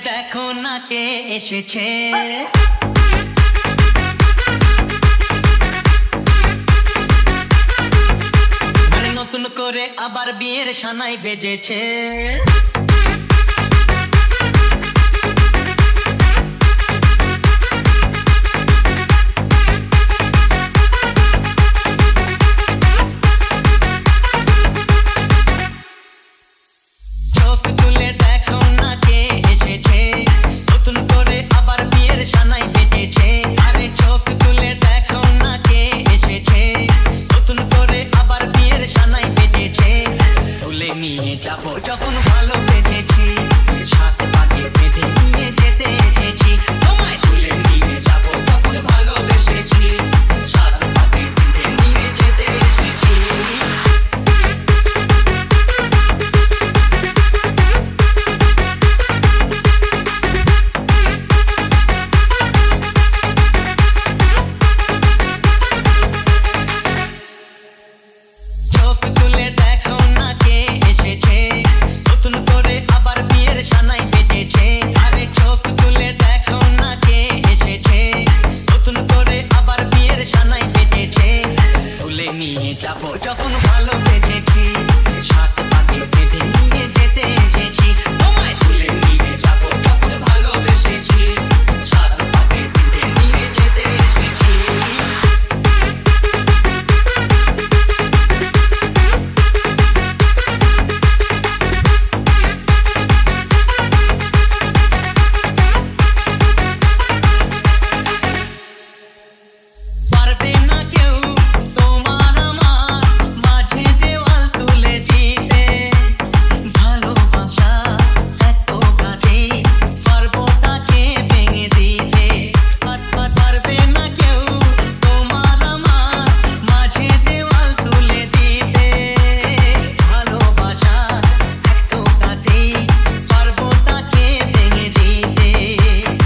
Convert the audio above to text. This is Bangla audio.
দেখো নাচে এসেছে। মানে নতুন করে আবার বিয়ের সানাই বেজেছে। চোখ তুলে নিয়ে যাব। যখন ভালোবেসেছি নিয়ে যাব। যখন ভালোবেসেছি